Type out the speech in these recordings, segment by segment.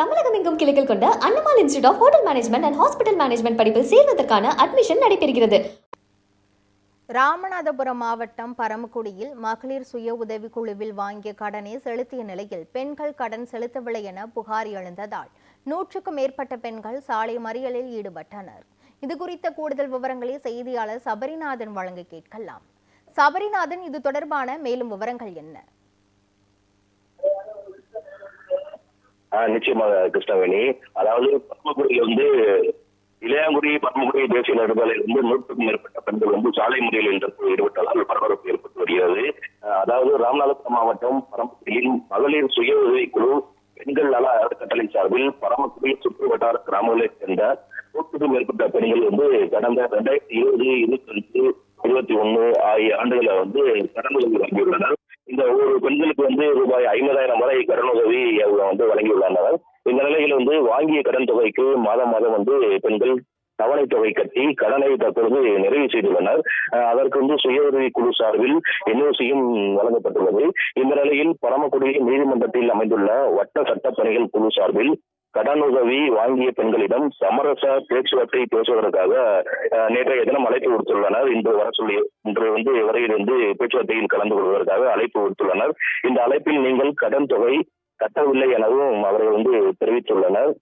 தமிழகம் எங்கும் கிளைகள் கொண்ட அன்னமால் institute of hotel management and hospital management படிப்பில் சேர்வதற்கான அட்மிஷன் நடைபெறுகிறது. ராமநாதபுரம் மாவட்டம் பரமக்குடியில் மகளிர் சுய உதவிக்குழுவில் வாங்கிய கடனை செலுத்திய நிலையில் பெண்கள் கடன் செலுத்தவில்லை என புகார் எழுந்ததால் நூற்றுக்கும் மேற்பட்ட பெண்கள் சாலை மறியலில் ஈடுபட்டனர். இது குறித்த கூடுதல் விவரங்களை செய்தியாளர் சபரிநாதன் வழங்க கேட்கலாம். சபரிநாதன் இது தொடர்பான மேலும் விவரங்கள் என்ன? நிச்சயமாக கிருஷ்ணவேணி. அதாவது பத்மகுடியில் வந்து இளையாங்குடி பத்மகுடி தேசிய நெடுஞ்சாலையில் வந்து நூற்றுக்கும் மேற்பட்ட பெண்கள் வந்து சாலை முறையில் ஈடுபட்டதால் பரபரப்பு ஏற்பட்டு வருகிறது. ஆஹ் அதாவது ராமநாதபுரம் மாவட்டம் பரமக்குடியில் மகளிர் சுய உதவிக்குழு பெண்கள் நல அறக்கட்டளை சார்பில் பரமக்குடி சுற்று வட்டார கிராமங்களைச் சேர்ந்த நூற்றுக்கும் மேற்பட்ட பெண்கள் வந்து கடந்த ரெண்டாயிரத்தி இருபது இருபத்தி இருபத்தி ஒண்ணு ஆகிய ஆண்டுகளை வந்து கடன் உதவி வழங்கியுள்ளனர் இந்த ஒரு பெண்களுக்கு வந்து ரூபாய் ஐம்பதாயிரம் வரை கடன் உதவி அவங்க வந்து வழங்கியுள்ளனர் இந்த நிலையில் வந்து வாங்கிய கடன் தொகைக்கு மாதம் மாதம் வந்து பெண்கள் தவணை தொகை கட்டி கடனை தற்பொழுது நிறைவு செய்துள்ளனர். அதற்கு வந்து சுய உதவி குழு சார்பில் என்ஓசியும் வழங்கப்பட்டுள்ளது. இந்த நிலையில் பரமக்குடி நீதிமன்றத்தில் அமைந்துள்ள வட்ட சட்ட பணிகள் குழு சார்பில் கடனுதவி வாங்கிய பெண்களிடம் சமரச பேச்சுவார்த்தை பேசுவதற்காக அஹ், நேற்றைய தினம் அழைப்பு விடுத்துள்ளனர். இன்று வர சொல்லி இன்று வந்து வரையில் வந்து பேச்சுவார்த்தையில் கலந்து கொள்வதற்காக அழைப்பு விடுத்துள்ளனர். இந்த அழைப்பில் நீங்கள் கடன் தொகை கட்டவில்லை எனவும் அவர்கள் வந்து தெரிவித்துள்ளனர்.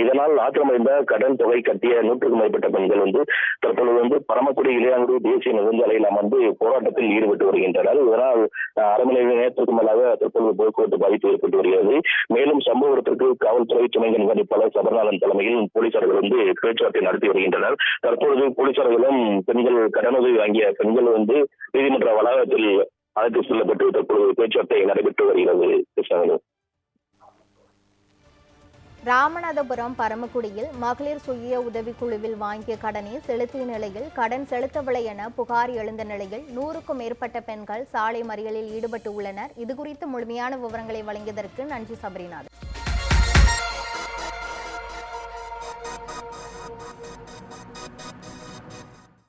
இதனால் ஆத்திரமடைந்த கடன் தொகை கட்டிய நூற்றுக்கும் மேற்பட்ட பெண்கள் வந்து தற்பொழுது வந்து பரமக்குடி இளையாங்குடி தேசிய நெடுஞ்சாலையில் அமர்ந்து போராட்டத்தில் ஈடுபட்டு வருகின்றனர். இதனால் அரை மணி நேரத்திற்கு மேலாக தற்பொழுது போக்குவரத்து பாதிப்பு ஏற்பட்டு வருகிறது. மேலும் சம்பவத்திற்கு காவல்துறை துணை கண்காணிப்பாளர் சபர்நாதன் தலைமையில் போலீசார்கள் வந்து பேச்சுவார்த்தை நடத்தி வருகின்றனர். தற்பொழுது போலீசார்களும் பெண்கள் கடனுதவி வாங்கிய பெண்கள் வந்து நீதிமன்ற வளாகத்தில் அழைத்து செல்லப்பட்டு தற்பொழுது பேச்சுவார்த்தை நடைபெற்று வருகிறது. கிருஷ்ணவேணி. ராமநாதபுரம் பரமக்குடியில் மகளிர் சுய உதவிக்குழுவில் வாங்கிய கடனை செலுத்திய நிலையில் கடன் செலுத்தவில்லை என புகார் எழுந்த நிலையில் நூறுக்கும் மேற்பட்ட பெண்கள் சாலை மறியலில் ஈடுபட்டு உள்ளனர். இதுகுறித்து முழுமையான விவரங்களை வழங்கியதற்கு நன்றி சபரிநாதன்